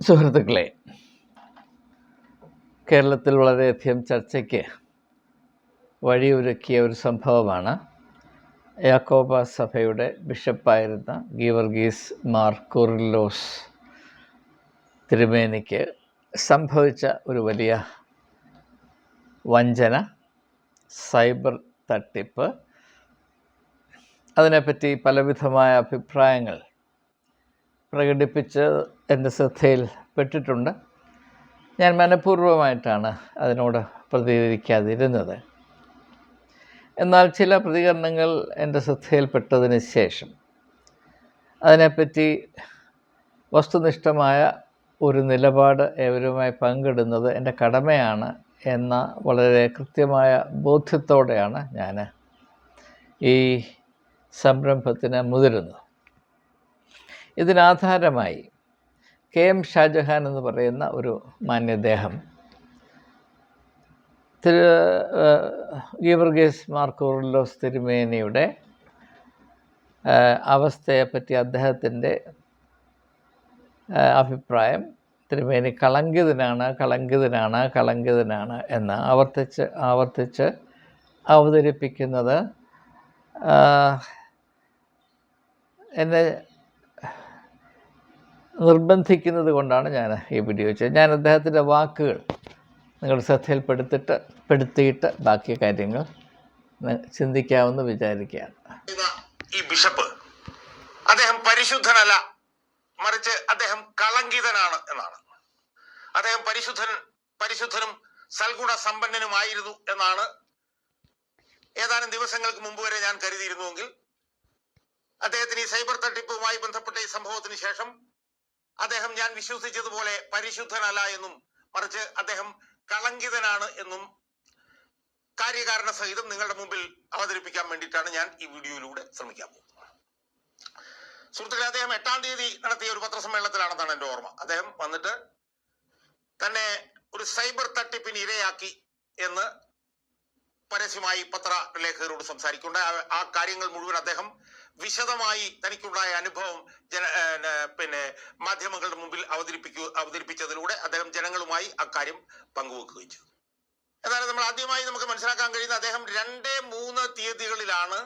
സുഹൃത്തുക്കളെ കേരളത്തിൽ വളരെയധികം ചർച്ചയ്ക്ക് വഴിയൊരുക്കിയ ഒരു സംഭവമാണ്. യാക്കോബ സഭയുടെ ബിഷപ്പായിരുന്ന ഗീവർഗീസ് മാർ കുറിലോസ് തിരുമേനിക്ക് സംഭവിച്ച ഒരു വലിയ വഞ്ചന സൈബർ തട്ടിപ്പ്. അതിനെപ്പറ്റി പലവിധമായ അഭിപ്രായങ്ങൾ പ്രകടിപ്പിച്ച് എന്റെ ശ്രദ്ധയിൽ പെട്ടിട്ടുണ്ട്. ഞാൻ മനഃപൂർവമായിട്ടാണ് അതിനോട് പ്രതികരിക്കാതിരുന്നത്. എന്നാൽ ചില പ്രതികരണങ്ങൾ എന്റെ ശ്രദ്ധയിൽപ്പെട്ടതിന് ശേഷം അതിനെപ്പറ്റി വസ്തുനിഷ്ഠമായ ഒരു നിലപാട് ഏവരുമായി പങ്കിടുന്നത് എന്റെ കടമയാണ് എന്ന വളരെ കൃത്യമായ ബോധ്യത്തോടെയാണ് ഞാൻ ഈ സംരംഭത്തിന് മുതിരുന്നത്. ഇതിനാധാരമായി കെ എം ഷാജഹാൻ എന്ന് പറയുന്ന ഒരു മാന്യദേഹം. തിരു ഗീവർഗീസ് മാർക്കോറിലോസ് തിരുമേനിയുടെ അവസ്ഥയെപ്പറ്റി അദ്ദേഹത്തിന്റെ അഭിപ്രായം തിരുമേനി കളങ്കിതനാണ് കളങ്കിതനാണ് കളങ്കിതനാണ് എന്ന് ആവർത്തിച്ച് ആവർത്തിച്ച് അവതരിപ്പിക്കുന്നത്. എന്നെ നിർബന്ധിക്കുന്നത് കൊണ്ടാണ് ഞാൻ ഈ വീഡിയോ ചെയ്തത് ഞാൻ അദ്ദേഹത്തിന്റെ വാക്കുകൾ നിങ്ങൾ ശ്രദ്ധയിൽപ്പെടുത്തിട്ട് പെടുത്തിയിട്ട് ബാക്കി കാര്യങ്ങൾ ചിന്തിക്കാമെന്ന് വിചാരിക്കുകയാണ്. ഈ ബിഷപ്പ് അദ്ദേഹം പരിശുദ്ധനല്ല മറിച്ച് അദ്ദേഹം കളങ്കിതനാണ് എന്നാണ്. അദ്ദേഹം പരിശുദ്ധൻ പരിശുദ്ധനും സൽഗുണ സമ്പന്നനുമായിരുന്നു എന്നാണ്. ഏതാനും ദിവസങ്ങൾക്ക് മുമ്പ് വരെ ഞാൻ കരുതിയിരുന്നുവെങ്കിൽ അദ്ദേഹത്തിന് ഈ സൈബർ തട്ടിപ്പുമായി ബന്ധപ്പെട്ട ഈ സംഭവത്തിന് ശേഷം അദ്ദേഹം ഞാൻ വിശ്വസിച്ചതുപോലെ പരിശുദ്ധനല്ല എന്നും മറിച്ച് അദ്ദേഹം കളങ്കിതനാണ് എന്നും കാര്യകാരണ സഹിതം നിങ്ങളുടെ മുമ്പിൽ അവതരിപ്പിക്കാൻ വേണ്ടിയിട്ടാണ് ഞാൻ ഈ വീഡിയോയിലൂടെ ശ്രമിക്കാൻ പോകുന്നത്. സുഹൃത്തുക്കളെ അദ്ദേഹം എട്ടാം തീയതി നടത്തിയ ഒരു പത്രസമ്മേളനത്തിലാണെന്നാണ് എന്റെ ഓർമ്മ. അദ്ദേഹം വന്നിട്ട് തന്നെ ഒരു സൈബർ തട്ടിപ്പിന് ഇരയാക്കി എന്ന് പരസ്യമായി പത്ര ലേഖകരോട് സംസാരിക്കുന്നുണ്ട്. ആ കാര്യങ്ങൾ മുഴുവൻ അദ്ദേഹം വിശദമായി തനിക്കുണ്ടായ അനുഭവം ജന പിന്നെ മാധ്യമങ്ങളുടെ മുമ്പിൽ അവതരിപ്പിക്കു അവതരിപ്പിച്ചതിലൂടെ അദ്ദേഹം ജനങ്ങളുമായി അക്കാര്യം പങ്കുവെക്കുകയും ചെയ്തു. എന്നാലും നമ്മൾ ആദ്യമായി നമുക്ക് മനസ്സിലാക്കാൻ കഴിയുന്ന അദ്ദേഹം രണ്ടേ മൂന്ന് തീയതികളിലാണ്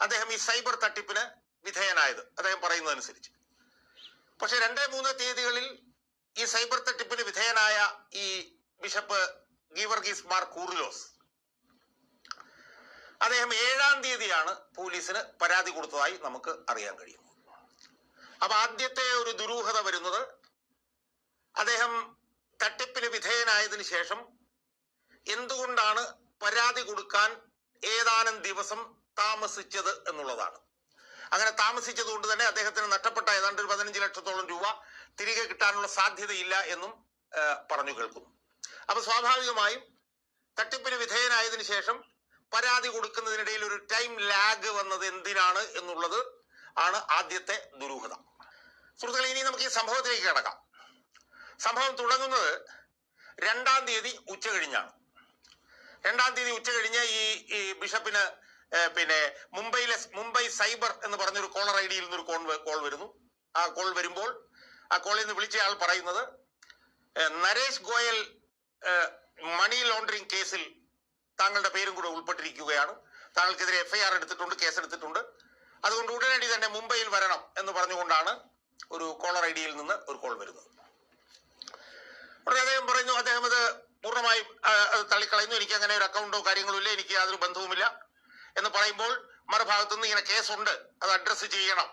അദ്ദേഹം ഈ സൈബർ തട്ടിപ്പിന് വിധേയനായത്. അദ്ദേഹം പറയുന്നതനുസരിച്ച്. പക്ഷെ രണ്ടേ മൂന്ന് തീയതികളിൽ ഈ സൈബർ തട്ടിപ്പിന് വിധേയനായ ഈ ബിഷപ്പ് ഗീവർഗീസ് മാർ കൂർലോസ് അദ്ദേഹം ഏഴാം തീയതിയാണ് പോലീസിന് പരാതി കൊടുത്തതായി നമുക്ക് അറിയാൻ കഴിയുന്നത് അപ്പൊ ആദ്യത്തെ ഒരു ദുരൂഹത വരുന്നത് അദ്ദേഹം തട്ടിപ്പിന് വിധേയനായതിനു ശേഷം എന്തുകൊണ്ടാണ് പരാതി കൊടുക്കാൻ ഏതാനും ദിവസം താമസിച്ചത് എന്നുള്ളതാണ്. അങ്ങനെ താമസിച്ചത് കൊണ്ട് തന്നെ അദ്ദേഹത്തിന് നഷ്ടപ്പെട്ട ഏതാണ്ട് ഒരു പതിനഞ്ച് ലക്ഷത്തോളം രൂപ തിരികെ കിട്ടാനുള്ള സാധ്യതയില്ല എന്നും പറഞ്ഞു കേൾക്കുന്നു അപ്പൊ സ്വാഭാവികമായും തട്ടിപ്പിന് വിധേയനായതിനു ശേഷം പരാതി കൊടുക്കുന്നതിനിടയിൽ ഒരു ടൈം ലാഗ് വന്നത് എന്തിനാണ് എന്നുള്ളത് ആണ് ആദ്യത്തെ ദുരൂഹത. സുഹൃത്തുക്കളെ ഇനി നമുക്ക് ഈ സംഭവത്തിലേക്ക് കിടക്കാം. സംഭവം തുടങ്ങുന്നത് രണ്ടാം തീയതി ഉച്ച കഴിഞ്ഞാണ്. രണ്ടാം തീയതി ഉച്ച കഴിഞ്ഞ് ഈ ഈ ബിഷപ്പിന് പിന്നെ മുംബൈയിലെ മുംബൈ സൈബർ എന്ന് പറഞ്ഞൊരു കോളർ ഐ ഡിയിൽ നിന്നൊരു കോൾ കോൾ വരുന്നു. ആ കോൾ വരുമ്പോൾ ആ കോളിൽ നിന്ന് വിളിച്ചയാൾ പറയുന്നത് നരേഷ് ഗോയൽ മണി ലോണ്ടറിംഗ് കേസിൽ താങ്കളുടെ പേരും കൂടെ ഉൾപ്പെട്ടിരിക്കുകയാണ്. താങ്കൾക്കെതിരെ എഫ്ഐആർ എടുത്തിട്ടുണ്ട് കേസ് എടുത്തിട്ടുണ്ട് അതുകൊണ്ട് ഉടനടി തന്നെ മുംബൈയിൽ വരണം എന്ന് പറഞ്ഞുകൊണ്ടാണ് ഒരു കോളർ ഐ ഡിയിൽ നിന്ന് ഒരു കോൾ വരുന്നത്. ഉടനെ അദ്ദേഹം പറഞ്ഞു അദ്ദേഹം അത് പൂർണമായും തള്ളിക്കളയുന്നു. എനിക്ക് അങ്ങനെ ഒരു അക്കൗണ്ടോ കാര്യങ്ങളോ ഇല്ല. എനിക്ക് യാതൊരു ബന്ധവുമില്ല എന്ന് പറയുമ്പോൾ മറുഭാഗത്തു നിന്ന് ഇങ്ങനെ കേസുണ്ട്. അത് അഡ്രസ്സ് ചെയ്യണം.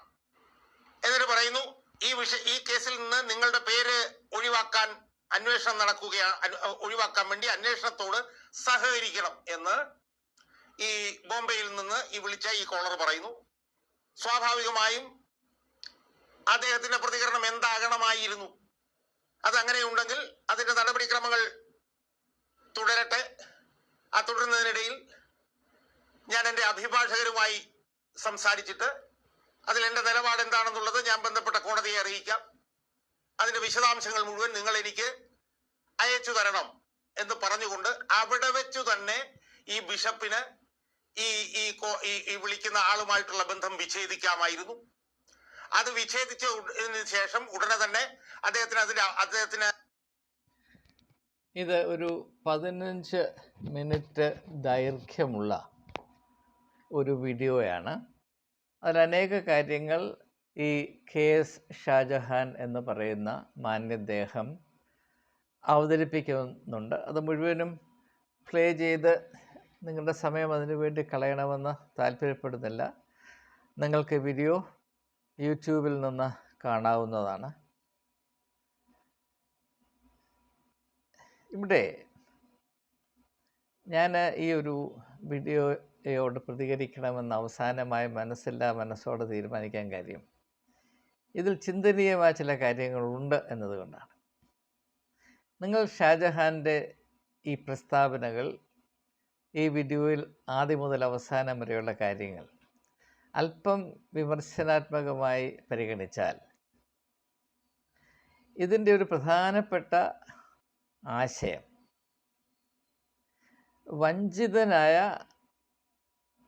എന്നിട്ട് പറയുന്നു ഈ വിഷയ ഈ കേസിൽ നിന്ന് നിങ്ങളുടെ പേര് ഒഴിവാക്കാൻ അന്വേഷണം നടക്കുകയാണ് ഒഴിവാക്കാൻ വേണ്ടി അന്വേഷണത്തോട് സഹകരിക്കണം എന്ന് ഈ ബോംബെയിൽ നിന്ന് ഈ വിളിച്ച ഈ കോളർ പറയുന്നു. സ്വാഭാവികമായും അദ്ദേഹത്തിന്റെ പ്രതികരണം എന്താകണമായിരുന്നു? അത് അങ്ങനെയുണ്ടെങ്കിൽ അതിന്റെ നടപടിക്രമങ്ങൾ തുടരട്ടെ. ആ തുടരുന്നതിനിടയിൽ ഞാൻ എന്റെ അഭിഭാഷകരുമായി സംസാരിച്ചിട്ട് അതിൽ എന്റെ നിലപാട് എന്താണെന്നുള്ളത് ഞാൻ ബന്ധപ്പെട്ട കോടതിയെ അറിയിക്കാം. അതിന്റെ വിശദാംശങ്ങൾ മുഴുവൻ നിങ്ങൾ എനിക്ക് അയച്ചു തരണം എന്ന് പറഞ്ഞുകൊണ്ട് അവിടെ വെച്ചു തന്നെ ഈ ബിഷപ്പിന് ഈ ഈ ഈ വിളിക്കുന്ന ആളുമായിട്ടുള്ള ബന്ധം വിച്ഛേദിക്കാമായിരുന്നു. അത് വിച്ഛേദിച്ചതിന് ശേഷം ഉടനെ തന്നെ അദ്ദേഹത്തിന് അതിന്റെ അദ്ദേഹത്തിന് ഇത് ഒരു പതിനഞ്ച് മിനിറ്റ് ദൈർഘ്യമുള്ള ഒരു വീഡിയോയാണ്. അതിൽ അനേക കാര്യങ്ങൾ ഈ കെ എസ് ഷാജഹാൻ എന്ന് പറയുന്ന മാന്യദേഹം അവതരിപ്പിക്കുന്നുണ്ട്. അത് മുഴുവനും പ്ലേ ചെയ്ത് നിങ്ങളുടെ സമയം അതിനുവേണ്ടി കളയണമെന്ന് താല്പര്യപ്പെടുന്നില്ല. നിങ്ങൾക്ക് വീഡിയോ യൂട്യൂബിൽ നിന്ന് കാണാവുന്നതാണ്. ഇവിടെ ഞാൻ ഈ ഒരു വീഡിയോയോട് പ്രതികരിക്കണമെന്ന് അവസാനമായി മനസ്സില്ല മനസ്സോടെ തീരുമാനിക്കാൻ കാര്യം ഇതിൽ ചിന്തനീയമായ ചില കാര്യങ്ങളുണ്ട് എന്നതുകൊണ്ടാണ്. നിങ്ങൾ ഷാജഹാന്റെ ഈ പ്രസ്താവനകൾ ഈ വീഡിയോയിൽ ആദ്യം മുതൽ അവസാനം വരെയുള്ള കാര്യങ്ങൾ അല്പം വിമർശനാത്മകമായി പരിഗണിച്ചാൽ ഇതിന്റെ ഒരു പ്രധാനപ്പെട്ട ആശയം വഞ്ചിതനായ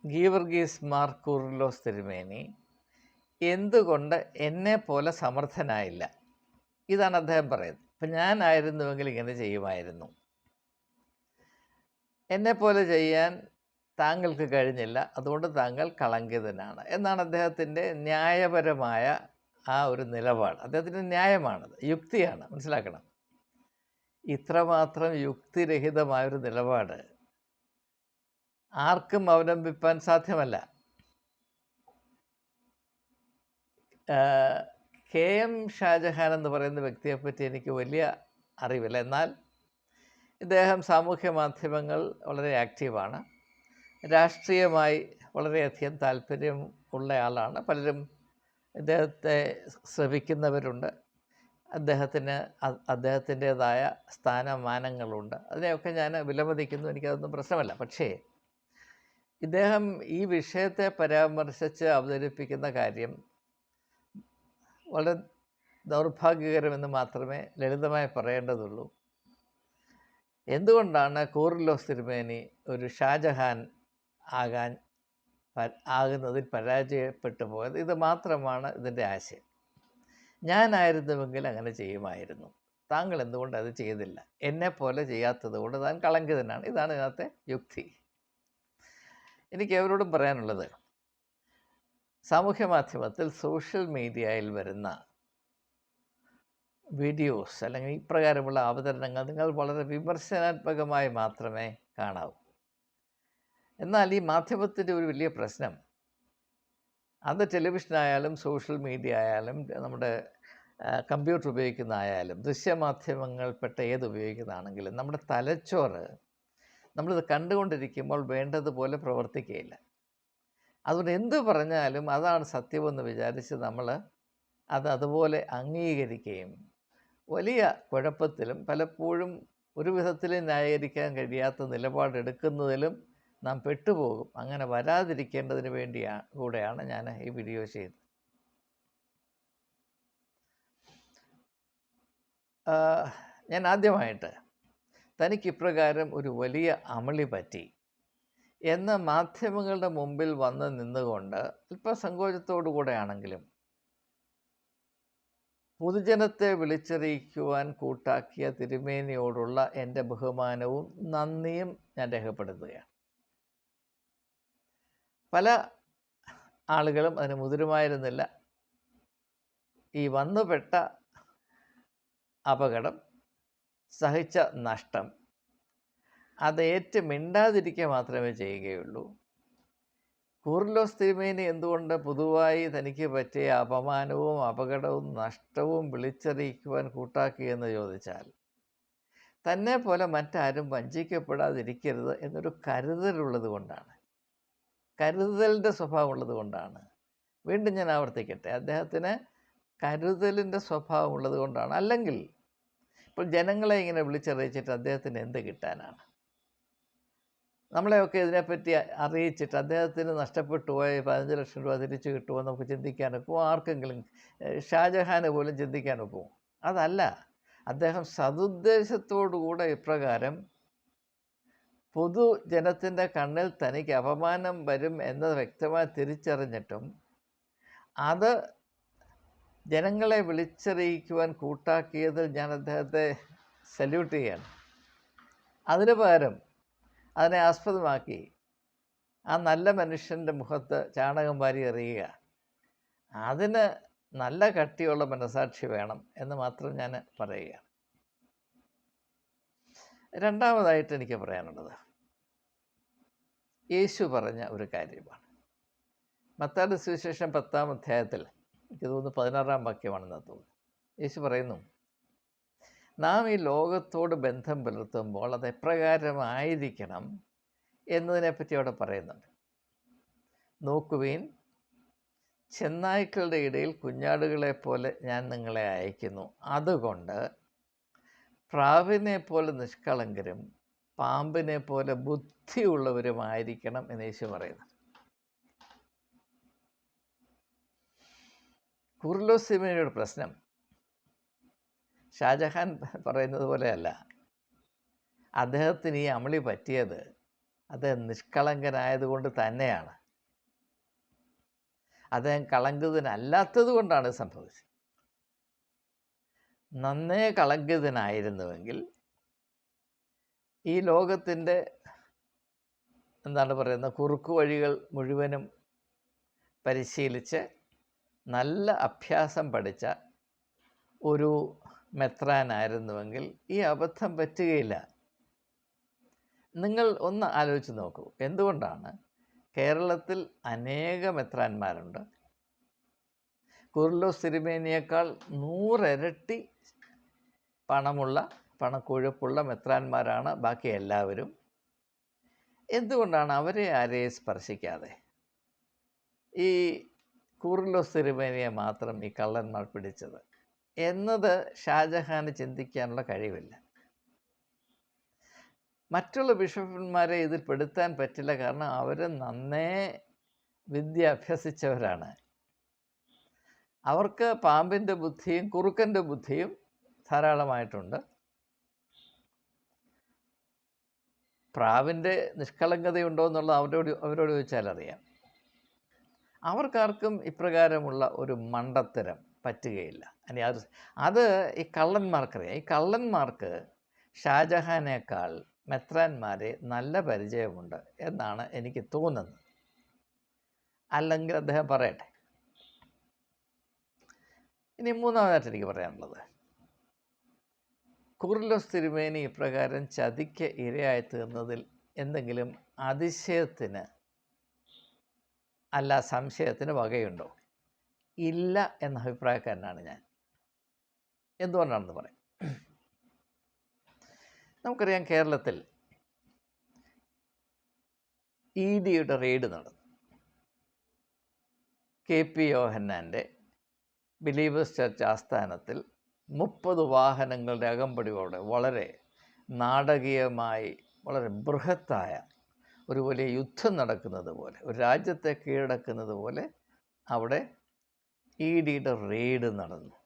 ഗീവർഗീസ് മാർ കൂർലോസ് തിരുമേനി എന്തുകൊണ്ട് എന്നെ പോലെ സമർത്ഥനായില്ല? ഇതാണ് അദ്ദേഹം പറയുന്നത്. അപ്പം ഞാനായിരുന്നുവെങ്കിൽ ഇങ്ങനെ ചെയ്യുമായിരുന്നു. എന്നെപ്പോലെ ചെയ്യാൻ താങ്കൾക്ക് കഴിഞ്ഞില്ല. അതുകൊണ്ട് താങ്കൾ കളങ്കിതനാണ്. എന്നാണ് അദ്ദേഹത്തിന്റെ ന്യായപരമായ ആ ഒരു നിലപാട്. അദ്ദേഹത്തിന്റെ ന്യായമാണത്. യുക്തിയാണ്. മനസ്സിലാക്കണം? ഇത്രമാത്രം യുക്തിരഹിതമായൊരു നിലപാട് ആർക്കും അവലംബിപ്പാൻ സാധ്യമല്ല. കെ എം ഷാജഹാൻ എന്ന് പറയുന്ന വ്യക്തിയെപ്പറ്റി എനിക്ക് വലിയ അറിവില്ല. എന്നാൽ ഇദ്ദേഹം സാമൂഹ്യ മാധ്യമങ്ങൾ വളരെ ആക്റ്റീവാണ്. രാഷ്ട്രീയമായി വളരെയധികം താല്പര്യം ഉള്ള ആളാണ്. പലരും ഇദ്ദേഹത്തെ ശ്രമിക്കുന്നവരുണ്ട് അദ്ദേഹത്തിന് അദ്ദേഹത്തിന്റെതായ സ്ഥാനമാനങ്ങളുണ്ട്. അതിനെയൊക്കെ ഞാൻ വിലമതിക്കുന്നു. എനിക്കതൊന്നും പ്രശ്നമല്ല. പക്ഷേ ഇദ്ദേഹം ഈ വിഷയത്തെ പരാമർശിച്ച് അവതരിപ്പിക്കുന്ന കാര്യം വളരെ ദൗർഭാഗ്യകരമെന്ന് മാത്രമേ ലളിതമായി പറയേണ്ടതുള്ളൂ. എന്തുകൊണ്ടാണ് കൂറിലോസ് തിരുമേനി ഒരു ഷാജഹാൻ ആകാൻ ആകുന്നതിൽ പരാജയപ്പെട്ടു പോയത്? ഇത് മാത്രമാണ് ഇതിന്റെ ആശയം. ഞാനായിരുന്നുവെങ്കിൽ അങ്ങനെ ചെയ്യുമായിരുന്നു. താങ്കൾ എന്തുകൊണ്ട് അത് ചെയ്തില്ല? എന്നെ പോലെ ചെയ്യാത്തത് കൊണ്ട് താൻ കളങ്കിതനാണ്. ഇതാണ് ഇതിനകത്തെ യുക്തി. എനിക്ക് എവരോടും പറയാനുള്ളത് സാമൂഹ്യ മാധ്യമത്തിൽ സോഷ്യൽ മീഡിയയിൽ വരുന്ന വീഡിയോസ് അല്ലെങ്കിൽ ഇപ്രകാരമുള്ള അവതരണങ്ങൾ നിങ്ങൾ വളരെ വിമർശനാത്മകമായി മാത്രമേ കാണാവൂ. എന്നാൽ ഈ മാധ്യമത്തിന്റെ ഒരു വലിയ പ്രശ്നം അത് ടെലിവിഷനായാലും സോഷ്യൽ മീഡിയ ആയാലും നമ്മുടെ കമ്പ്യൂട്ടർ ഉപയോഗിക്കുന്ന ആയാലും ദൃശ്യമാധ്യമങ്ങൾപ്പെട്ട ഏത് ഉപയോഗിക്കുന്നതാണെങ്കിലും നമ്മുടെ തലച്ചോറ് നമ്മളിത് കണ്ടുകൊണ്ടിരിക്കുമ്പോൾ വേണ്ടതുപോലെ പ്രവർത്തിക്കുകയില്ല. അതുകൊണ്ട് എന്ത് പറഞ്ഞാലും അതാണ് സത്യമെന്ന് വിചാരിച്ച് നമ്മൾ അത് അതുപോലെ അംഗീകരിക്കുകയും വലിയ കുഴപ്പത്തിലും പലപ്പോഴും ഒരു വിധത്തിലും ന്യായീകരിക്കാൻ കഴിയാത്ത നിലപാടെടുക്കുന്നതിലും നാം പെട്ടുപോകും. അങ്ങനെ വരാതിരിക്കേണ്ടതിന് വേണ്ടിയാണ് കൂടെയാണ് ഞാൻ ഈ വീഡിയോ ചെയ്തത്. ഞാൻ ആദ്യമായിട്ട് തനിക്ക് ഇപ്രകാരം ഒരു വലിയ അമളി പറ്റി എന്ന് മാധ്യമങ്ങളുടെ മുമ്പിൽ വന്ന് നിന്നുകൊണ്ട് അല്പം സങ്കോചത്തോടു കൂടെ ആണെങ്കിലും പൊതുജനത്തെ വിളിച്ചറിയിക്കുവാൻ കൂട്ടാക്കിയ തിരുമേനിയോടുള്ള എന്റെ ബഹുമാനവും നന്ദിയും ഞാൻ രേഖപ്പെടുത്തുകയാണ്. പല ആളുകളും അതിന് മുതിരുമായിരുന്നില്ല. ഈ വന്നുപെട്ട അപകടം സഹിച്ച നഷ്ടം അത് ഏറ്റ് മിണ്ടാതിരിക്കുക മാത്രമേ ചെയ്യുകയുള്ളൂ. കൂർലോസ് തിരുമേനി എന്തുകൊണ്ട് പൊതുവായി തനിക്ക് പറ്റിയ അപമാനവും അപകടവും നഷ്ടവും വിളിച്ചറിയിക്കുവാൻ കൂട്ടാക്കിയെന്ന് ചോദിച്ചാൽ തന്നെ പോലെ മറ്റാരും വഞ്ചിക്കപ്പെടാതിരിക്കരുത് എന്നൊരു കരുതലുള്ളത് കൊണ്ടാണ്. കരുതലിന്റെ സ്വഭാവമുള്ളത് കൊണ്ടാണ്. വീണ്ടും ഞാൻ ആവർത്തിക്കട്ടെ. അദ്ദേഹത്തിന് കരുതലിന്റെ സ്വഭാവമുള്ളത് കൊണ്ടാണ്. അല്ലെങ്കിൽ ഇപ്പോൾ ജനങ്ങളെ ഇങ്ങനെ വിളിച്ചറിയിച്ചിട്ട് അദ്ദേഹത്തിന് എന്ത് കിട്ടാനാണ്? നമ്മളെയൊക്കെ ഇതിനെപ്പറ്റി അറിയിച്ചിട്ട് അദ്ദേഹത്തിന് നഷ്ടപ്പെട്ടു പോയ പതിനഞ്ച് ലക്ഷം രൂപ തിരിച്ചു കിട്ടുമോ നമുക്ക് ചിന്തിക്കാനൊക്കുമോ ആർക്കെങ്കിലും ഷാജഹാനെ ഷാജഹാന് പോലും പോകും അതല്ല അദ്ദേഹം സതുദ്ദേശത്തോടുകൂടെ ഇപ്രകാരം പൊതുജനത്തിന്റെ കണ്ണിൽ തനിക്ക് അപമാനം വരും എന്നത് വ്യക്തമായി തിരിച്ചറിഞ്ഞിട്ടും അത് ജനങ്ങളെ വിളിച്ചറിയിക്കുവാൻ കൂട്ടാക്കിയതിൽ ഞാൻ അദ്ദേഹത്തെ സല്യൂട്ട് ചെയ്യാണ്. അതിന് പകരം അതിനെ ആസ്പദമാക്കി. ആ നല്ല മനുഷ്യന്റെ മുഖത്ത് ചാണകം വാരി എറിയുക. അതിന് നല്ല കട്ടിയുള്ള മനസാക്ഷി വേണം എന്ന് മാത്രം ഞാൻ പറയുക രണ്ടാമതായിട്ട് എനിക്ക് പറയാനുള്ളത്. യേശു പറഞ്ഞ ഒരു കാര്യമാണ്. മത്താട് സുവിശേഷം പത്താം അധ്യായത്തിൽ എനിക്ക് തോന്നുന്നു പതിനാറാം വാക്യമാണെന്ന് തോന്നുന്നു യേശു പറയുന്നു നാം ഈ ലോകത്തോട് ബന്ധം പുലർത്തുമ്പോൾ അത് എപ്രകാരമായിരിക്കണം എന്നതിനെപ്പറ്റി അവിടെ പറയുന്നുണ്ട്. നോക്കുവീൻ ചെന്നായ്ക്കളുടെ ഇടയിൽ കുഞ്ഞാടുകളെ പോലെ ഞാൻ നിങ്ങളെ അയക്കുന്നു. അതുകൊണ്ട് പ്രാവിനെ പോലെ നിഷ്കളങ്കരും പാമ്പിനെ പോലെ ബുദ്ധിയുള്ളവരുമായിരിക്കണം എന്ന് യേശു പറയുന്നു. കുർലോസിമയുടെ പ്രശ്നം ഷാജഹാൻ പറയുന്നത് പോലെയല്ല. അദ്ദേഹത്തിന് ഈ അമളി പറ്റിയത് അദ്ദേഹം നിഷ്കളങ്കനായതുകൊണ്ട് തന്നെയാണ്. അദ്ദേഹം കളങ്കിതനല്ലാത്തത് കൊണ്ടാണ് സംഭവിച്ചത്. നന്നേ കളങ്കിതനായിരുന്നുവെങ്കിൽ ഈ ലോകത്തിന്റെ എന്താണ് പറയുന്നത് കുറുക്കു വഴികൾ മുഴുവനും പരിശീലിച്ച് നല്ല അഭ്യാസം പഠിച്ച ഒരു മെത്രാനായിരുന്നുവെങ്കിൽ ഈ അബദ്ധം പറ്റുകയില്ല. നിങ്ങൾ ഒന്ന് ആലോചിച്ച് നോക്കൂ. എന്തുകൊണ്ടാണ് കേരളത്തിൽ അനേക മെത്രാന്മാരുണ്ട്? കുർലോ സിരിമേനിയേക്കാൾ നൂറിരട്ടി പണമുള്ള പണക്കൊഴുപ്പുള്ള മെത്രാന്മാരാണ് ബാക്കി എല്ലാവരും. എന്തുകൊണ്ടാണ് അവരെ ആരെയും സ്പർശിക്കാതെ? ഈ കൂറിലോ സിരിമേനിയെ മാത്രം ഈ കള്ളന്മാർ പിടിച്ചത്. എന്നത് ഷാജഹാന് ചിന്തിക്കാനുള്ള കഴിവില്ല. മറ്റുള്ള ബിഷപ്പന്മാരെ ഇതിൽ പെടുത്താൻ പറ്റില്ല. കാരണം അവർ നന്നേ വിദ്യ അഭ്യസിച്ചവരാണ് അവർക്ക് പാമ്പിന്റെ ബുദ്ധിയും കുറുക്കന്റെ ബുദ്ധിയും ധാരാളമായിട്ടുണ്ട്. പ്രാവിന്റെ നിഷ്കളങ്കതയുണ്ടോ എന്നുള്ളത് അവരോട് അവരോട് ചോദിച്ചാൽ അറിയാം. അവർക്കാർക്കും ഇപ്രകാരമുള്ള ഒരു മണ്ടത്തരം പറ്റുകയില്ല. അത് അത് ഈ കള്ളന്മാർക്കറിയാം ഈ കള്ളന്മാർക്ക് ഷാജഹാനേക്കാൾ മെത്രാന്മാരെ നല്ല പരിചയമുണ്ട് എന്നാണ് എനിക്ക് തോന്നുന്നത്. അല്ലെങ്കിൽ അദ്ദേഹം പറയട്ടെ. ഇനി മൂന്നാമതായിട്ട് എനിക്ക് പറയാനുള്ളത്. കുർലോസ് തിരുമേനി ഇപ്രകാരം ചതിക്ക് ഇരയായി തീർന്നതിൽ എന്തെങ്കിലും അതിശയത്തിന് അല്ല സംശയത്തിന് വകയുണ്ടോ? ഇല്ല എന്ന അഭിപ്രായക്കാരനാണ് ഞാൻ. എന്തുകൊണ്ടാണെന്ന് പറയാം. നമുക്കറിയാം കേരളത്തിൽ ഇ ഡിയുടെ റെയ്ഡ് നടന്നു. കെ പി യോഹന്നാന്റെ ബിലീവേഴ്സ് ചർച്ച് ആസ്ഥാനത്തിൽ മുപ്പത് വാഹനങ്ങളുടെ അകമ്പടിയോടെ വളരെ നാടകീയമായി വളരെ ബൃഹത്തായ ഒരു വലിയ യുദ്ധം നടക്കുന്നത് പോലെ ഒരു രാജ്യത്തെ കീഴടക്കുന്നത് പോലെ അവിടെ ഇ ഡിയുടെ റെയ്ഡ് നടന്നു.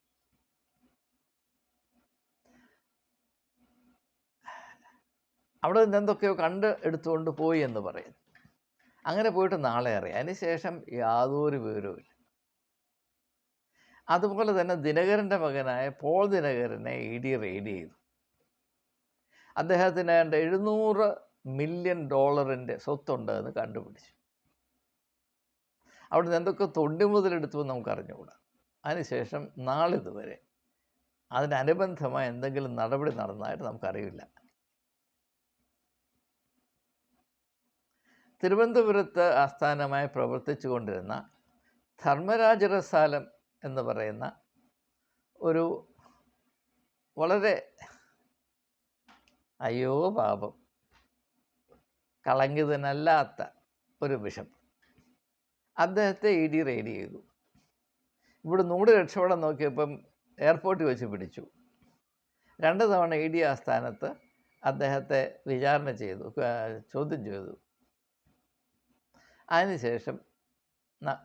അവിടെ നിന്ന് എന്തൊക്കെയോ കണ്ട് എടുത്തുകൊണ്ട് പോയി എന്ന് പറയുന്നു. അങ്ങനെ പോയിട്ട് നാളെ അറിയാം. അതിനുശേഷം യാതൊരു വിവരവുമില്ല. അതുപോലെ തന്നെ ദിനകരന്റെ മകനായ പോൾ ദിനകരനെ ഇ ഡി റെയ്ഡ് ചെയ്തു. അദ്ദേഹത്തിന് ഏതാണ്ട് എഴുന്നൂറ് മില്യൺ ഡോളറിന്റെ സ്വത്തുണ്ട് എന്ന് കണ്ടുപിടിച്ചു. അവിടുന്ന് എന്തൊക്കെ തൊണ്ടി മുതലെടുത്തു നമുക്ക് അറിഞ്ഞുകൂടാ. അതിനുശേഷം നാളിതുവരെ അതിനനുബന്ധമായ എന്തെങ്കിലും നടപടി നടന്നതായിട്ട് നമുക്കറിയില്ല. തിരുവനന്തപുരത്ത് ആസ്ഥാനമായി പ്രവർത്തിച്ചു കൊണ്ടിരുന്ന ധർമ്മരാജരസാലം എന്ന് പറയുന്ന ഒരു വളരെ അയ്യോ പാപം കളങ്കിതനല്ലാത്ത ഒരു ബിഷപ്പ്. അദ്ദേഹത്തെ ഇ ഡി റെയ്ഡ് ചെയ്തു. ഇവിടെ നൂറ് രക്ഷപ്പെടാൻ നോക്കിയപ്പം എയർപോർട്ടിൽ വെച്ച് പിടിച്ചു. രണ്ട് തവണ ഇ ഡി ആസ്ഥാനത്ത് അദ്ദേഹത്തെ വിചാരണ ചെയ്തു ചോദ്യം ചെയ്തു. അതിനുശേഷം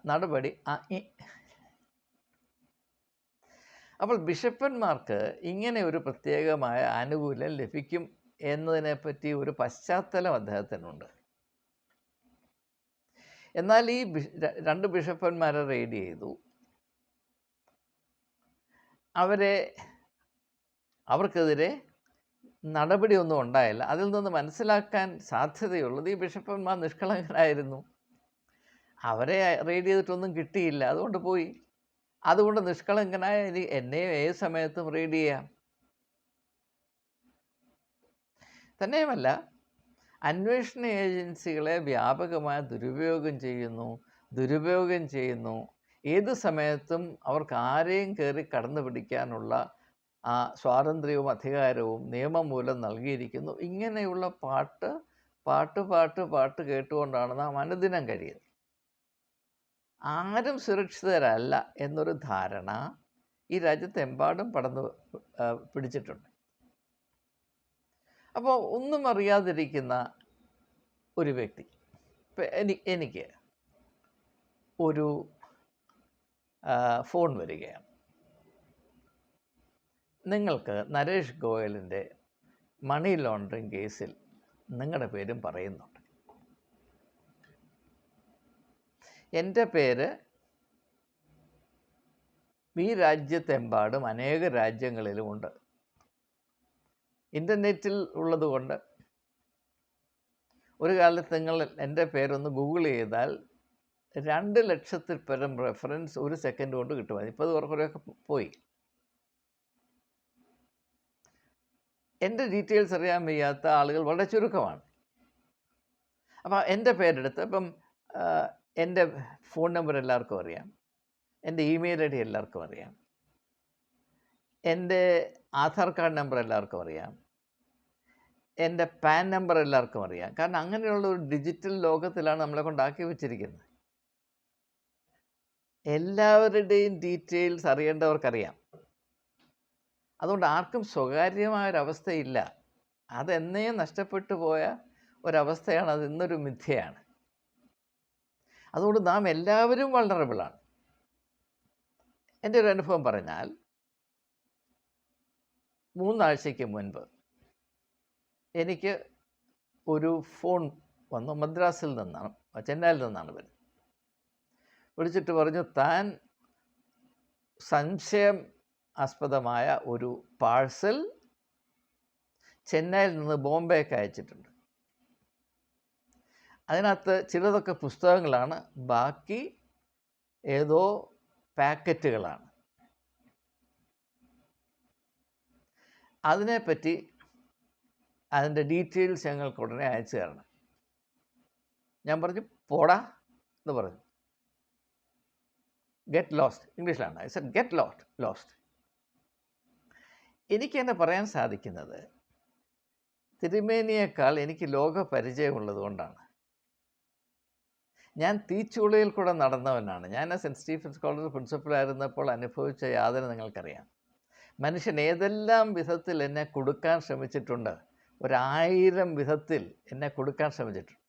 നടപടി അപ്പോൾ ബിഷപ്പന്മാർക്ക് ഇങ്ങനെ ഒരു പ്രത്യേകമായ ആനുകൂല്യം ലഭിക്കും എന്നതിനെപ്പറ്റി ഒരു പശ്ചാത്തലം അദ്ദേഹത്തിനുണ്ട്. എന്നാൽ ഈ രണ്ട് ബിഷപ്പന്മാരെ റെയ്ഡ് ചെയ്തു. അവരെ അവർക്കെതിരെ നടപടിയൊന്നും ഉണ്ടായില്ല. അതിൽ നിന്ന് മനസ്സിലാക്കാൻ സാധ്യതയുള്ളത് ഈ ബിഷപ്പന്മാർ നിഷ്കളങ്കരായിരുന്നു. അവരെ റെയ്ഡ് ചെയ്തിട്ടൊന്നും കിട്ടിയില്ല. അതുകൊണ്ട് പോയി. അതുകൊണ്ട് നിഷ്കളങ്കനായ ഇനി എന്നെയും ഏത് സമയത്തും റെയ്ഡ് ചെയ്യാം? തന്നെയുമല്ല അന്വേഷണ ഏജൻസികളെ വ്യാപകമായ ദുരുപയോഗം ചെയ്യുന്നു ദുരുപയോഗം ചെയ്യുന്നു. ഏത് സമയത്തും അവർക്ക് ആരെയും കയറി കടന്നു പിടിക്കാനുള്ള ആ സ്വാതന്ത്ര്യവും അധികാരവും നിയമം മൂലം നൽകിയിരിക്കുന്നു. ഇങ്ങനെയുള്ള പാട്ട് പാട്ട് പാട്ട് പാട്ട് കേട്ടുകൊണ്ടാണ് നാം അനുദിനം കഴിയുന്നത്. ആരും സുരക്ഷിതരല്ല എന്നൊരു ധാരണ ഈ രാജ്യത്തെമ്പാടും പടന്ന് പിടിച്ചിട്ടുണ്ട്. അപ്പോൾ ഒന്നും അറിയാതിരിക്കുന്ന ഒരു വ്യക്തി എനി എനിക്ക് ഒരു ഫോൺ വരികയാണ്. നിങ്ങൾക്ക് നരേഷ് ഗോയലിന്റെ മണി ലോണ്ടറിങ് കേസിൽ നിങ്ങളുടെ പേരും പറയുന്നുണ്ട്. എന്റെ പേര് ഈ രാജ്യത്തെമ്പാടും അനേക രാജ്യങ്ങളിലുമുണ്ട്. ഇന്റർനെറ്റിൽ ഉള്ളതുകൊണ്ട് ഒരു കാലത്ത് നിങ്ങൾ എന്റെ പേരൊന്ന് ഗൂഗിൾ ചെയ്താൽ രണ്ട് ലക്ഷത്തിൽ പരം റെഫറൻസ് ഒരു സെക്കൻഡ് കൊണ്ട് കിട്ടും. ഇപ്പോൾ അത് കുറേയൊക്കെ പോയി. എന്റെ ഡീറ്റെയിൽസ് അറിയാൻ വയ്യാത്ത ആളുകൾ വളരെ ചുരുക്കമാണ്. അപ്പോൾ എന്റെ പേരെടുത്ത് ഇപ്പം എന്റെ ഫോൺ നമ്പർ എല്ലാവർക്കും അറിയാം. എന്റെ ഇമെയിൽ ഐ ഡി എല്ലാവർക്കും അറിയാം. എന്റെ ആധാർ കാർഡ് നമ്പർ എല്ലാവർക്കും അറിയാം. എന്റെ പാൻ നമ്പർ എല്ലാവർക്കും അറിയാം. കാരണം അങ്ങനെയുള്ള ഒരു ഡിജിറ്റൽ ലോകത്തിലാണ് നമ്മളെ കൊണ്ടാക്കി വെച്ചിരിക്കുന്നത്. എല്ലാവരുടെയും ഡീറ്റെയിൽസ് അറിയേണ്ടവർക്കറിയാം. അതുകൊണ്ട് ആർക്കും സ്വകാര്യമായ ഒരവസ്ഥയില്ല അതെന്നേ നഷ്ടപ്പെട്ടു പോയ ഒരവസ്ഥയാണ്. അത് ഇന്നൊരു മിഥ്യയാണ്. അതുകൊണ്ട് നാം എല്ലാവരും വളറബിളാണ് എന്റെ ഒരു അനുഭവം പറഞ്ഞാൽ മൂന്നാഴ്ചയ്ക്ക് മുൻപ് എനിക്ക് ഒരു ഫോൺ വന്നു. മദ്രാസിൽ നിന്നാണ് ചെന്നൈയിൽ നിന്നാണ് വരുന്നത്. വിളിച്ചിട്ട് പറഞ്ഞു താൻ സംശയം ആസ്പദമായ ഒരു പാഴ്സൽ ചെന്നൈയിൽ നിന്ന് ബോംബെക്ക് അയച്ചിട്ടുണ്ട്. അതിനകത്ത് ചിലതൊക്കെ പുസ്തകങ്ങളാണ്. ബാക്കി ഏതോ പാക്കറ്റുകളാണ്. അതിനെപ്പറ്റി അതിന്റെ ഡീറ്റെയിൽസ് ഞങ്ങൾക്ക് ഉടനെ അയച്ചു തരണം. ഞാൻ പറഞ്ഞു പോടാ എന്ന് പറഞ്ഞു. ഗെറ്റ് ലോസ്റ്റ് ഇംഗ്ലീഷിലാണ്. I said get lost lost എനിക്ക് എന്നെ പറയാൻ സാധിക്കുന്നത് തിരുമേനിയേക്കാൾ എനിക്ക് ലോക പരിചയമുള്ളത് കൊണ്ടാണ്. ഞാൻ തീച്ചുളയിൽ കൂടെ നടന്നവനാണ്. ഞാൻ ആ സെന്റ് സ്റ്റീഫൻസ് കോളേജ് പ്രിൻസിപ്പലായിരുന്നപ്പോൾ അനുഭവിച്ച യാതന നിങ്ങൾക്കറിയാം. മനുഷ്യൻ ഏതെല്ലാം വിധത്തിൽ എന്നെ കൊടുക്കാൻ ശ്രമിച്ചിട്ടുണ്ട് ഒരായിരം വിധത്തിൽ എന്നെ കൊടുക്കാൻ ശ്രമിച്ചിട്ടുണ്ട്.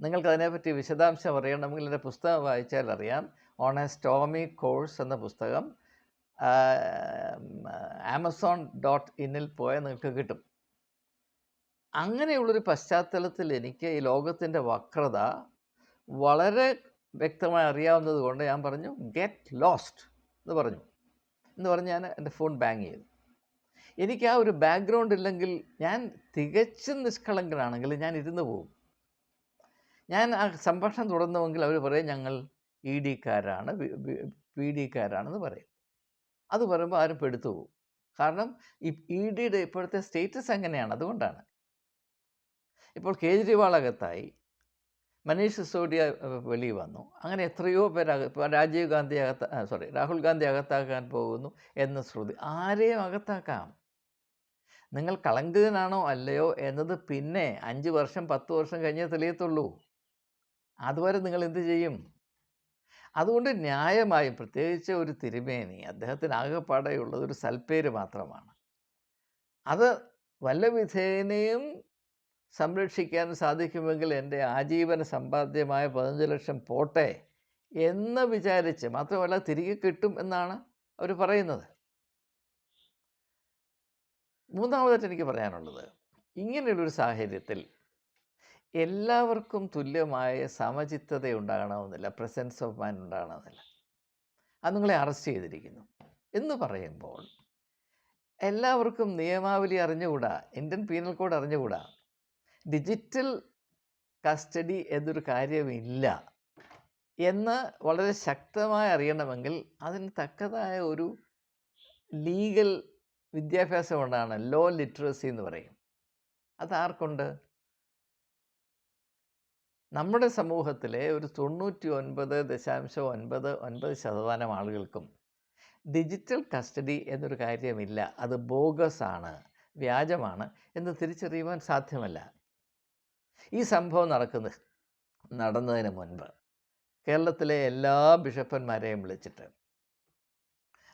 നിങ്ങൾക്ക് അതിനെപ്പറ്റി വിശദാംശം അറിയണമെങ്കിൽ എന്റെ പുസ്തകം വായിച്ചാൽ അറിയാം. ഓൺ എ സ്റ്റോമി കോഴ്സ് എന്ന പുസ്തകം ആമസോൺ ഡോട്ട് ഇന്നിൽ പോയാൽ നിങ്ങൾക്ക് കിട്ടും. അങ്ങനെയുള്ളൊരു പശ്ചാത്തലത്തിൽ എനിക്ക് ഈ ലോകത്തിന്റെ വക്രത വളരെ വ്യക്തമായി അറിയാവുന്നത് കൊണ്ട് ഞാൻ പറഞ്ഞു ഗെറ്റ് ലോസ്റ്റ് എന്ന് പറഞ്ഞു. എന്ന് പറഞ്ഞ് ഞാൻ എന്റെ ഫോൺ ബാങ് ചെയ്തു. എനിക്ക് ആ ഒരു ബാക്ക്ഗ്രൗണ്ട് ഇല്ലെങ്കിൽ ഞാൻ തികച്ചും നിഷ്കളങ്കനാണെങ്കിൽ ഞാൻ ഇരുന്ന് പോകും. ഞാൻ ആ സംഭാഷണം തുടർന്നുവെങ്കിൽ അവർ പറയും ഞങ്ങൾ ഇ ഡിക്കാരാണ് പി ഡിക്കാരാണെന്ന് പറയും. അത് പറയുമ്പോൾ ആരും പെടുത്തു പോകും. കാരണം ഈ ഇ ഡിയുടെ ഇപ്പോഴത്തെ സ്റ്റേറ്റസ് എങ്ങനെയാണ്? അതുകൊണ്ടാണ്. ഇപ്പോൾ കേജ്രിവാൾ അകത്തായി. മനീഷ് സിസോഡിയ വെളിയിൽ വന്നു അങ്ങനെ എത്രയോ ഇപ്പോൾ രാജീവ് ഗാന്ധി അകത്ത സോറി രാഹുൽ ഗാന്ധി അകത്താക്കാൻ പോകുന്നു എന്ന ശ്രുതി ആരെയും അകത്താക്കാം. നിങ്ങൾ കളങ്കിതനാണോ അല്ലയോ എന്നത് പിന്നെ അഞ്ച് വർഷം പത്ത് വർഷം കഴിഞ്ഞേ തെളിയത്തുള്ളൂ. അതുവരെ നിങ്ങൾ എന്ത് ചെയ്യും? അതുകൊണ്ട് ന്യായമായും പ്രത്യേകിച്ച് ഒരു തിരുമേനി അദ്ദേഹത്തിന് ആകെപ്പാടെയുള്ളത് ഒരു സൽപ്പേര് മാത്രമാണ്. അത് വല്ല വിധേനയും സംരക്ഷിക്കാൻ സാധിക്കുമെങ്കിൽ എന്റെ ആജീവന സമ്പാദ്യമായ പതിനഞ്ച് ലക്ഷം പോട്ടെ എന്ന് വിചാരിച്ച് മാത്രമല്ല തിരികെ കിട്ടും എന്നാണ് അവർ പറയുന്നത്. മൂന്നാമതായിട്ട് എനിക്ക് പറയാനുള്ളത് ഇങ്ങനെയുള്ളൊരു സാഹചര്യത്തിൽ എല്ലാവർക്കും തുല്യമായ സമചിത്തത ഉണ്ടാകണമെന്നില്ല പ്രസൻസ് ഓഫ് മൈൻഡ് ഉണ്ടാകണമെന്നില്ല. അത് നിങ്ങളെ അറസ്റ്റ് ചെയ്തിരിക്കുന്നു. എന്ന് പറയുമ്പോൾ എല്ലാവർക്കും നിയമാവലി അറിഞ്ഞുകൂടാ ഇന്ത്യൻ പീനൽ കോഡ് അറിഞ്ഞുകൂടാ? ഡിജിറ്റൽ കസ്റ്റഡി എന്നൊരു കാര്യമില്ല എന്ന് വളരെ ശക്തമായി അറിയണമെങ്കിൽ അതിന് തക്കതായ ഒരു ലീഗൽ വിദ്യാഭ്യാസം കൊണ്ടാണ് ലോ ലിറ്ററസി എന്ന് പറയും. അതാർക്കുണ്ട്? നമ്മുടെ സമൂഹത്തിലെ ഒരു തൊണ്ണൂറ്റി ഒൻപത് ദശാംശം ഒൻപത് ഒൻപത് ശതമാനം ആളുകൾക്കും ഡിജിറ്റൽ കസ്റ്റഡി എന്നൊരു കാര്യമില്ല. അത് ബോഗസ് ആണ് വ്യാജമാണ് എന്ന് തിരിച്ചറിയുവാൻ സാധ്യമല്ല. ഈ സംഭവം നടക്കുന്ന നടന്നതിന് മുൻപ് കേരളത്തിലെ എല്ലാ ബിഷപ്പന്മാരെയും വിളിച്ചിട്ട്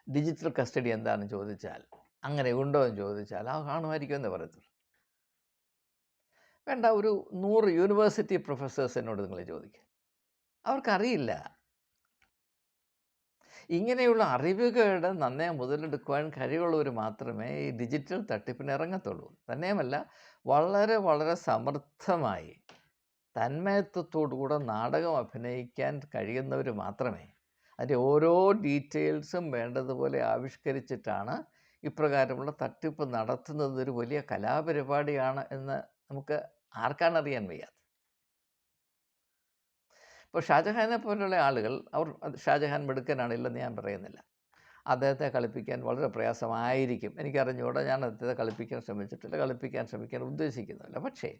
ഡിജിറ്റൽ കസ്റ്റഡി എന്താണെന്ന് ചോദിച്ചാൽ അങ്ങനെ ഉണ്ടോ എന്ന് ചോദിച്ചാൽ ആ കാണുമായിരിക്കും എന്ന് പറയത്തുള്ളൂ. വേണ്ട ഒരു നൂറ് യൂണിവേഴ്സിറ്റി പ്രൊഫസേഴ്സിനോട് നിങ്ങൾ ചോദിക്കുക അവർക്കറിയില്ല. ഇങ്ങനെയുള്ള അറിവുകളുടെ നന്നേ മുതലെടുക്കുവാൻ കഴിവുള്ളവർ മാത്രമേ ഈ ഡിജിറ്റൽ തട്ടിപ്പിന് ഇറങ്ങത്തുള്ളൂ. തന്നെയുമല്ല വളരെ വളരെ സമർത്ഥമായി തന്മയത്വത്തോടുകൂടെ നാടകം അഭിനയിക്കാൻ കഴിയുന്നവർ മാത്രമേ അതിന്റെ ഓരോ ഡീറ്റെയിൽസും വേണ്ടതുപോലെ ആവിഷ്കരിച്ചിട്ടാണ് ഇപ്രകാരമുള്ള തട്ടിപ്പ് നടത്തുന്നത്. ഒരു വലിയ കലാപരിപാടിയാണ് എന്ന് നമുക്ക് ആർക്കാണ് അറിയാൻ വയ്യാത്തത് ഇപ്പോൾ ഷാജഹാനെ പോലുള്ള ആളുകൾ അവർ ഷാജഹാൻ മിടുക്കനാണില്ലെന്ന് ഞാൻ പറയുന്നില്ല. അദ്ദേഹത്തെ കളിപ്പിക്കാൻ വളരെ പ്രയാസമായിരിക്കും. എനിക്കറിഞ്ഞുകൂടെ ഞാൻ അദ്ദേഹത്തെ കളിപ്പിക്കാൻ ശ്രമിച്ചിട്ടില്ല കളിപ്പിക്കാൻ ശ്രമിക്കാൻ ഉദ്ദേശിക്കുന്നില്ല. പക്ഷേ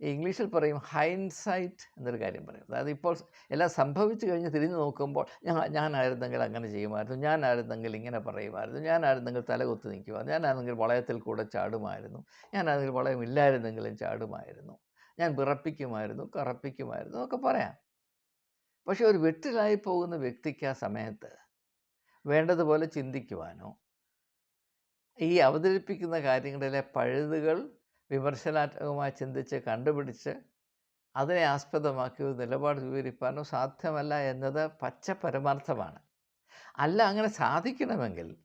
ഇംഗ്ലീഷിൽ പറയും ഹൈൻസൈറ്റ് എന്നൊരു കാര്യം പറയും. അതായത് ഇപ്പോൾ എല്ലാം സംഭവിച്ചു കഴിഞ്ഞ് തിരിഞ്ഞു നോക്കുമ്പോൾ ഞാൻ ഞാനായിരുന്നെങ്കിൽ അങ്ങനെ ചെയ്യുമായിരുന്നു ഞാനായിരുന്നെങ്കിൽ ഇങ്ങനെ പറയുമായിരുന്നു ഞാനായിരുന്നെങ്കിൽ തലകുത്തി നിൽക്കുമായിരുന്നു ഞാനായിരുന്നെങ്കിൽ വളയത്തിൽ കൂടെ ചാടുമായിരുന്നു ഞാനായിരുന്നെങ്കിൽ വളയം ഇല്ലായിരുന്നെങ്കിലും ചാടുമായിരുന്നു. ഞാൻ വിറപ്പിക്കുമായിരുന്നു കറപ്പിക്കുമായിരുന്നു ഒക്കെ പറയാം. പക്ഷെ ഒരു വെട്ടിലായി പോകുന്ന വ്യക്തിക്ക് ആ സമയത്ത് വേണ്ടതുപോലെ ചിന്തിക്കുവാനോ ഈ അവതരിപ്പിക്കുന്ന കാര്യങ്ങളിലെ പഴുതുകൾ വിമർശനാത്മകമായി ചിന്തിച്ച് കണ്ടുപിടിച്ച് അതിനെ ആസ്പദമാക്കി ഒരു നിലപാട് വിവരിപ്പാനോ സാധ്യമല്ല എന്നത് പച്ച പരമാർത്ഥമാണ്. അല്ല അങ്ങനെ സാധിക്കണമെങ്കിൽ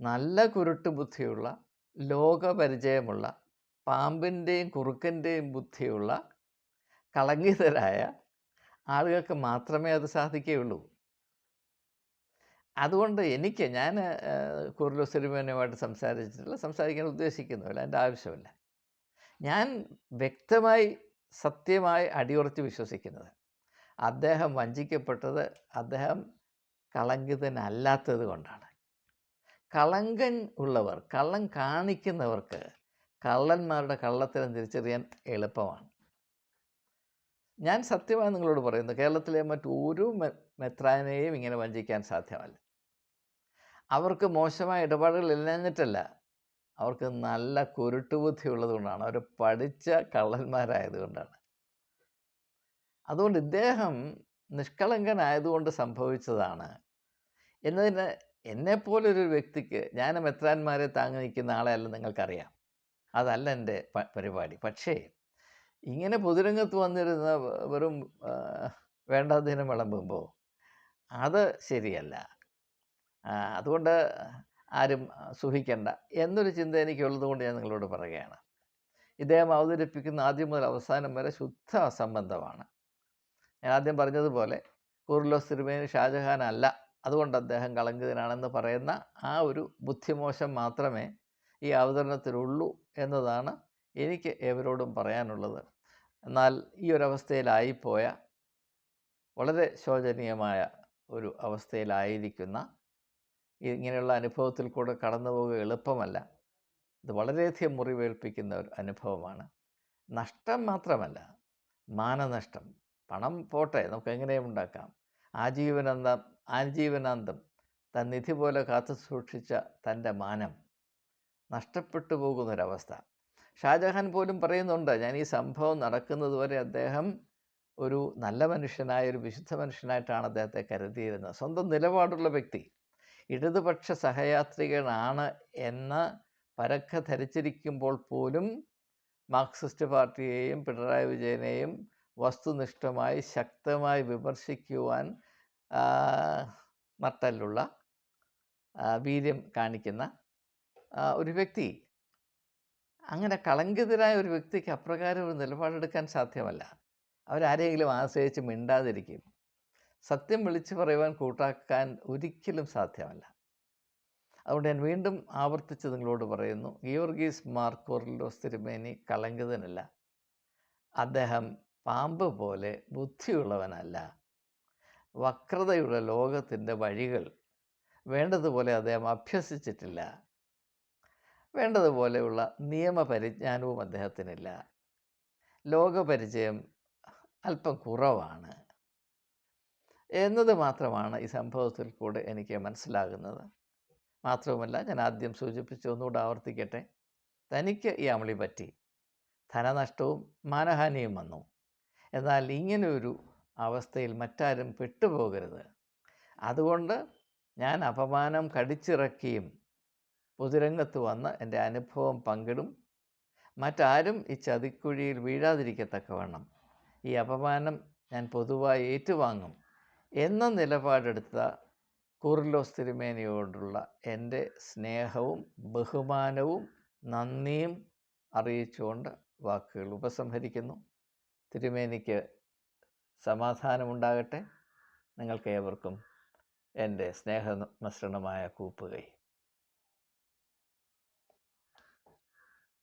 നല്ല കുരുട്ട് ബുദ്ധിയുള്ള ലോകപരിചയമുള്ള പാമ്പിന്റെയും കുറുക്കന്റെയും ബുദ്ധിയുള്ള കളങ്കിതരായ ആളുകൾക്ക് മാത്രമേ അത് സാധിക്കുകയുള്ളൂ. അതുകൊണ്ട് എനിക്ക് ഞാൻ കുറുലു സിനിമനുമായിട്ട് സംസാരിച്ചിട്ടില്ല. സംസാരിക്കാൻ ഉദ്ദേശിക്കുന്നുമില്ല. എന്റെ ആവശ്യമില്ല. ഞാൻ വ്യക്തമായി സത്യമായി അടിയുറച്ച് വിശ്വസിക്കുന്നത് അദ്ദേഹം വഞ്ചിക്കപ്പെട്ടത് അദ്ദേഹം കളങ്കിതനല്ലാത്തത് കൊണ്ടാണ്. കളങ്കൻ ഉള്ളവർ കള്ളം കാണിക്കുന്നവർക്ക് കള്ളന്മാരുടെ കള്ളത്തരം തിരിച്ചറിയാൻ എളുപ്പമാണ്. ഞാൻ സത്യമായി നിങ്ങളോട് പറയുന്നു കേരളത്തിലെ മറ്റൊരു മെത്രാനെയും ഇങ്ങനെ വഞ്ചിക്കാൻ സാധ്യമല്ല. അവർക്ക് മോശമായ ഇടപാടുകൾ ഇല്ലാഞ്ഞിട്ടല്ല അവർക്ക് നല്ല കുരുട്ടുബുദ്ധി ഉള്ളതുകൊണ്ടാണ് അവർ പഠിച്ച കള്ളന്മാരായതുകൊണ്ടാണ് അതുകൊണ്ട് ഇദ്ദേഹം നിഷ്കളങ്കനായതുകൊണ്ട് സംഭവിച്ചതാണ്. എന്നതിന് എന്നെപ്പോലൊരു വ്യക്തിക്ക് ഞാൻ മെത്രാന്മാരെ താങ്ങി നിൽക്കുന്ന ആളെയല്ല നിങ്ങൾക്കറിയാം. അതല്ല എന്റെ പരിപാടി. പക്ഷേ ഇങ്ങനെ പൊതുരംഗത്ത് വന്നിരുന്ന വെറും വേണ്ടാതിനം വിളമ്പുമ്പോൾ അത് ശരിയല്ല. അതുകൊണ്ട് ആരും സുഖിക്കണ്ട എന്നൊരു ചിന്ത എനിക്കുള്ളത് കൊണ്ട് ഞാൻ നിങ്ങളോട് പറയുകയാണ്. ഇദ്ദേഹം അവതരിപ്പിക്കുന്ന ആദ്യം മുതൽ അവസാനം വരെ ശുദ്ധ അസംബന്ധമാണ്. ഞാൻ ആദ്യം പറഞ്ഞതുപോലെ കുർലോസ് തിരുമേനി ഷാജഹാൻ അല്ല. അതുകൊണ്ട് അദ്ദേഹം കളങ്കിതനാണെന്ന് പറയുന്ന ആ ഒരു ബുദ്ധിമോശം മാത്രമേ ഈ അവതരണത്തിലുള്ളൂ. എന്നതാണ് എനിക്ക് ഏവരോടും പറയാനുള്ളത്. എന്നാൽ ഈ ഒരവസ്ഥയിലായിപ്പോയ വളരെ ശോചനീയമായ ഒരു അവസ്ഥയിലായിരിക്കുന്ന ഇങ്ങനെയുള്ള അനുഭവത്തിൽ കൂടെ കടന്നു പോകുക എളുപ്പമല്ല. ഇത് വളരെയധികം മുറിവേൽപ്പിക്കുന്ന ഒരു അനുഭവമാണ്. നഷ്ടം മാത്രമല്ല മാനനഷ്ടം. പണം പോട്ടെ നമുക്ക് എങ്ങനെയും ഉണ്ടാക്കാം. ആജീവനാന്തം ആജീവനാന്തം തൻ നിധി പോലെ കാത്തു സൂക്ഷിച്ച തന്റെ മാനം നഷ്ടപ്പെട്ടു പോകുന്നൊരവസ്ഥ. ഷാജഹാൻ പോലും പറയുന്നുണ്ട് ഞാൻ ഈ സംഭവം നടക്കുന്നത് വരെ അദ്ദേഹം ഒരു നല്ല മനുഷ്യനായ ഒരു വിശുദ്ധ മനുഷ്യനായിട്ടാണ് അദ്ദേഹത്തെ കരുതിയിരുന്നത്. സ്വന്തം നിലപാടുള്ള വ്യക്തി. ഇടതുപക്ഷ സഹയാത്രികനാണ് എന്ന പരക്ക ധരിച്ചിരിക്കുമ്പോൾ പോലും മാർക്സിസ്റ്റ് പാർട്ടിയെയും പിണറായി വിജയനെയും വസ്തുനിഷ്ഠമായി ശക്തമായി വിമർശിക്കുവാൻ നട്ടലുള്ള വീര്യം കാണിക്കുന്ന ഒരു വ്യക്തി അങ്ങനെ കളങ്കിതരായ ഒരു വ്യക്തിക്ക് അപ്രകാരം ഒരു നിലപാടെടുക്കാൻ സാധ്യമല്ല. അവരാരെങ്കിലും ആശ്രയിച്ച് മിണ്ടാതിരിക്കും. സത്യം വിളിച്ചു പറയുവാൻ കൂട്ടാക്കാൻ ഒരിക്കലും സാധ്യമല്ല. അതുകൊണ്ട് ഞാൻ വീണ്ടും ആവർത്തിച്ച് നിങ്ങളോട് പറയുന്നു ഗിയോർഗീസ് മാർക്കോറിലോസ് കൊറിലോസ് തിരുമേനി കളങ്കിതനല്ല. അദ്ദേഹം പാമ്പ് പോലെ ബുദ്ധിയുള്ളവനല്ല. വക്രതയുള്ള ലോകത്തിന്റെ വഴികൾ വേണ്ടതുപോലെ അദ്ദേഹം അഭ്യസിച്ചിട്ടില്ല. വേണ്ടതുപോലെയുള്ള നിയമപരിജ്ഞാനവും അദ്ദേഹത്തിനില്ല. ലോകപരിചയം അല്പം കുറവാണ്. എന്നത് മാത്രമാണ് ഈ സംഭവത്തിൽ കൂടെ എനിക്ക് മനസ്സിലാകുന്നത്. മാത്രവുമല്ല ഞാൻ ആദ്യം സൂചിപ്പിച്ചു ഒന്നുകൂടെ ആവർത്തിക്കട്ടെ. തനിക്ക് ഈ അമളി പറ്റി. ധനനഷ്ടവും മാനഹാനിയും വന്നു. എന്നാൽ ഇങ്ങനെയൊരു അവസ്ഥയിൽ മറ്റാരും പെട്ടുപോകരുത്. അതുകൊണ്ട് ഞാൻ അപമാനം കടിച്ചിറക്കിയും പൊതുരംഗത്ത് വന്ന് എന്റെ അനുഭവം പങ്കിടും. മറ്റാരും ഈ ചതിക്കുഴിയിൽ വീഴാതിരിക്കത്തക്കവണ്ണം ഈ അപമാനം ഞാൻ പൊതുവായി ഏറ്റുവാങ്ങും. എന്ന നിലപാടെടുത്ത കൂറിലോസ് തിരുമേനിയോടുള്ള എന്റെ സ്നേഹവും ബഹുമാനവും നന്ദിയും അറിയിച്ചുകൊണ്ട് വാക്കുകൾ ഉപസംഹരിക്കുന്നു. തിരുമേനിക്ക് സമാധാനമുണ്ടാകട്ടെ. നിങ്ങൾക്ക് ഏവർക്കും എന്റെ സ്നേഹ മിശ്രണമായ കൂപ്പുകൈ.